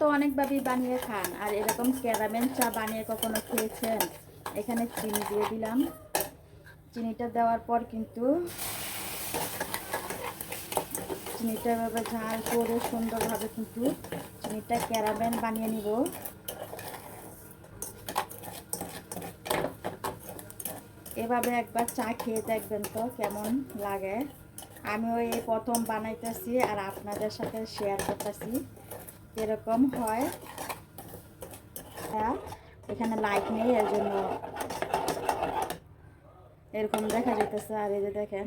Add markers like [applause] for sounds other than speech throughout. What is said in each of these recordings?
তো অনেকভাবেই বানিয়ে খান। আর এরকম ক্যারামেল চা বানিয়ে কখনো খেয়েছেন? এখানে চিনি দিয়ে দিলাম। চিনিটা দেওয়ার পর কিন্তু চিনিটা এভাবে ঝাল করে সুন্দরভাবে কিন্তু চিনিটা ক্যারামেল বানিয়ে নিব। এভাবে একবার চা খেয়ে দেখবেন তো কেমন লাগে। আমিও এই প্রথম বানাইতেছি আর আপনাদের সাথে শেয়ার করতেছি। এরকম হয়। হ্যাঁ, এখানে লাইট নেই এর জন্য এরকম দেখা যেতেছে আর এই যে দেখেন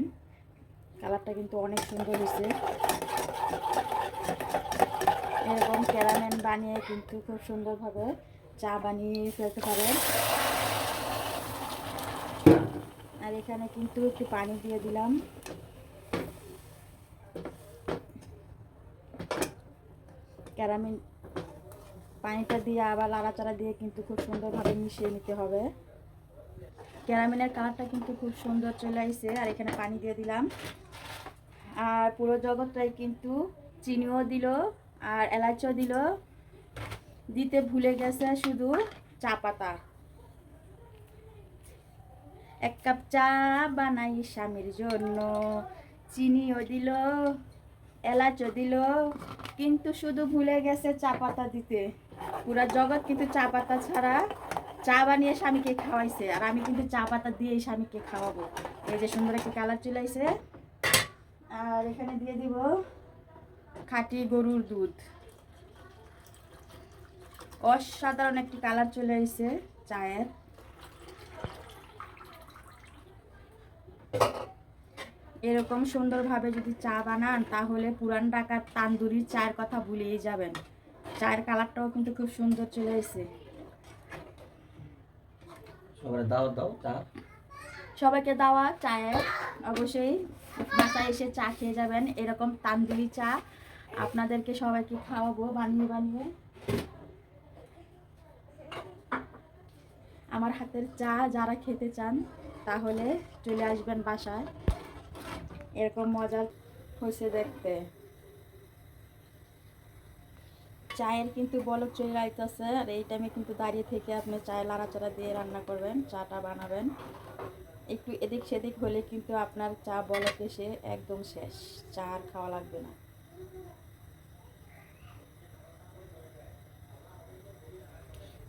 কালারটা কিন্তু অনেক সুন্দর হয়েছে এরকম ক্যারামেল বানিয়ে কিন্তু খুব সুন্দরভাবে চা বানিয়ে ফেলতে পারেন আর এখানে কিন্তু একটু পানি দিয়ে দিলাম। ক্যারামেল পানিটা দিয়ে আবার লাড়াচাড়া দিয়ে কিন্তু খুব সুন্দরভাবে মিশিয়ে নিতে হবে। ক্যারামেলের কালারটা কিন্তু খুব সুন্দর চলে আসছে আর এখানে পানি দিয়ে দিলাম। আর পুরো জগৎটাই কিন্তু চিনিও দিল আর এলাচও দিল। দিতে ভুলে গেছে শুধু চা পাতা। এক কাপ চা বানাই স্বামীর জন্য, চিনিও দিল। এলাচও দিল, কিন্তু শুধু ভুলে গেছে চা পাতা দিতে। পুরা জগৎ কিন্তু চা পাতা ছাড়া চা বানিয়ে স্বামীকে খাওয়াইছে, আর আমি কিন্তু চা পাতা দিয়েই স্বামীকে খাওয়াবো। এই যে সুন্দর একটা কালার চলে আসছে আর এখানে দিয়ে দিব খাঁটি গরুর দুধ। অসাধারণ একটি কালার চলে এসেছে চায়ের। এরকম সুন্দরভাবে যদি চা বানান তাহলে পুরান ঢাকার তান্দুরি চায়ের কথা ভুলেই যাবেন। চায়ের কালারটাও কিন্তু খুব সুন্দর চলে এসেছে। সবাই দাও দাও চা। সবাইকে দেওয়া চায়ের অবশ্যই বাসায় এসে চা খেয়ে যাবেন। এরকম তান্দুরি চা আপনাদেরকে সবাইকে খাওয়াবো বানিয়ে বানিয়ে। আমার হাতের চা যারা খেতে চান তাহলে চলে আসবেন বাসায়। এরকম মজার হয়েছে দেখতে। চায়ের কিন্তু বলক চলে আইতেছে, আর এই টাইমে কিন্তু দাঁড়িয়ে থেকে আপনি চায় লাড়াচাড়া দিয়ে রান্না করবেন, চাটা বানাবেন। একটু এদিক সেদিক হলে কিন্তু আপনার চা বলক এসে একদম শেষ, চা আর খাওয়া লাগবে না।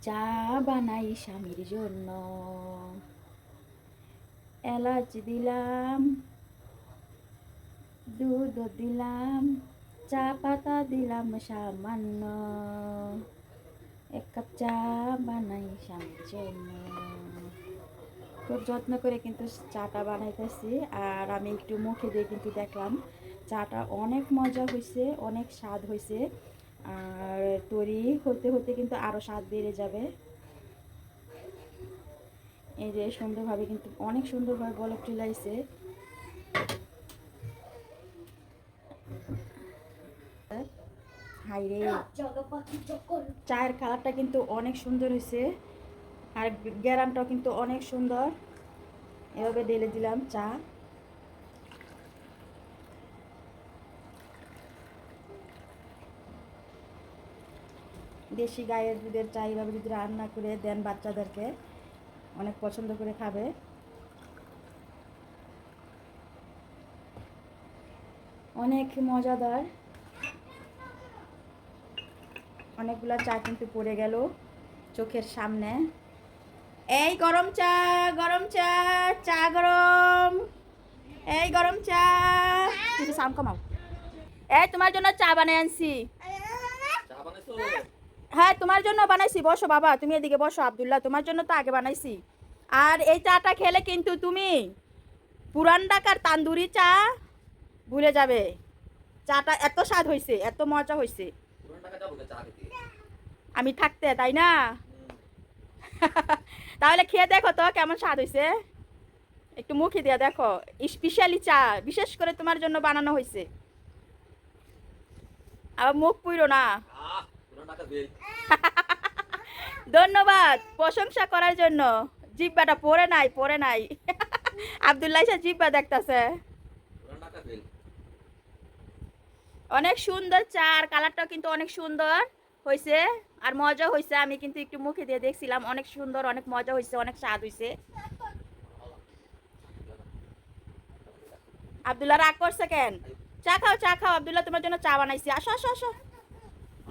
চা বানাই স্বামীর জন্য। এলাচ দিলাম দুধ দিলাম, চা পাতা দিলাম সামান্য। এক কাপ চা বানাই খুব যত্ন করে কিন্তু চাটা বানাইতেছি, আর আমি একটু মুখে দিয়ে কিন্তু দেখলাম চাটা অনেক মজা হয়েছে অনেক স্বাদ হয়েছে আর তৈরি হতে হতে কিন্তু আরও স্বাদ বেড়ে যাবে। এই যে সুন্দরভাবে কিন্তু অনেক সুন্দরভাবে বলক চলে চায়ের কালারটা কিন্তু অনেক সুন্দর হয়েছে। আর গ্যারানটাও কিন্তু অনেক সুন্দর। এভাবে ঢেলে দিলাম চা। দেশি গায়ের দুধের চা এইভাবে যদি রান্না করে দেন বাচ্চাদেরকে, অনেক পছন্দ করে খাবে। অনেক মজাদার। অনেকগুলা চা কিন্তু পড়ে গেল চোখের সামনে। এই গরম চা গরম চা চা গরম। এই গরম চা। কিছু সাম কমাও। এই তোমার জন্য চা বানাই আনছি। হ্যাঁ তোমার জন্য বানাইছি। বসো বাবা তুমি এদিকে বসো আব্দুল্লাহ তোমার জন্য তো আগে বানাইছি। আর এই চাটা খেলে কিন্তু তুমি পুরান ঢাকার তান্দুরি চা ভুলে যাবে। চাটা এত স্বাদ হয়েছে এত মজা হয়েছে পুরান টাকা যাব চা খেতে আমি থাকতে তাই না? তাহলে খেয়ে দেখো তো কেমন স্বাদ হয়েছে একটু মুখে দিয়ে দেখো স্পেশালি চা বিশেষ করে তোমার জন্য বানানো হয়েছে আবার মুখ পুইরো না। ধন্যবাদ প্রশংসা করার জন্য। জিব্বাটা পরে নাই পরে নাই। আবদুল্লাহ জিব্বা দেখতাছে। অনেক সুন্দর চা আর কালারটাও কিন্তু অনেক সুন্দর। হয়েছে আর মজা হয়েছে আমি কিন্তু একটু মুখে দিয়ে দেখছিলাম অনেক সুন্দর অনেক মজা হয়েছে অনেক স্বাদ হয়েছে আবদুল্লাহ রাগ করছে কেন? চা খাও চা খাও। আবদুল্লাহ তোমার জন্য চা বানাইছি। আসো আসো আসো।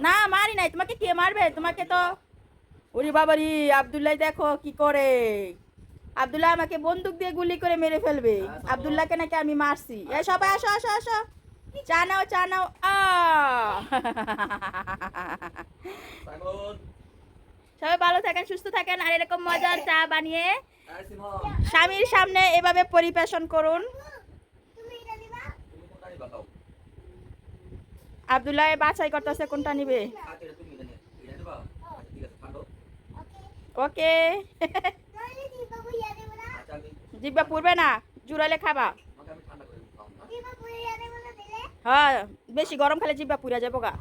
না মারি নাই। তোমাকে কে মারবে? তোমাকে তো ওরে বাবারি আবদুল্লাহ দেখো কি করে। আবদুল্লাহ আমাকে বন্দুক দিয়ে গুলি করে মেরে ফেলবে। আবদুল্লাহকে নাকি আমি মারছি। এ সবাই আসো আসো আসো। চা নাও চা নাও। আ [laughs] সবাই ভালো থাকেন সুস্থ থাকেন আর এরকম মজার চা বানিয়ে স্বামীর সামনে এভাবে পরিবেশন করুন। আবদুল্লাহ বাছাই করতেছে কোনটা নিবে? ওকে। [laughs] জিব্বা পুরবে না জুড়ালে খাবা তোমাকে আমি ঠান্ডা করে খাও না হ্যাঁ বেশি গরম খেলে জিব্বা পুরা যাব গা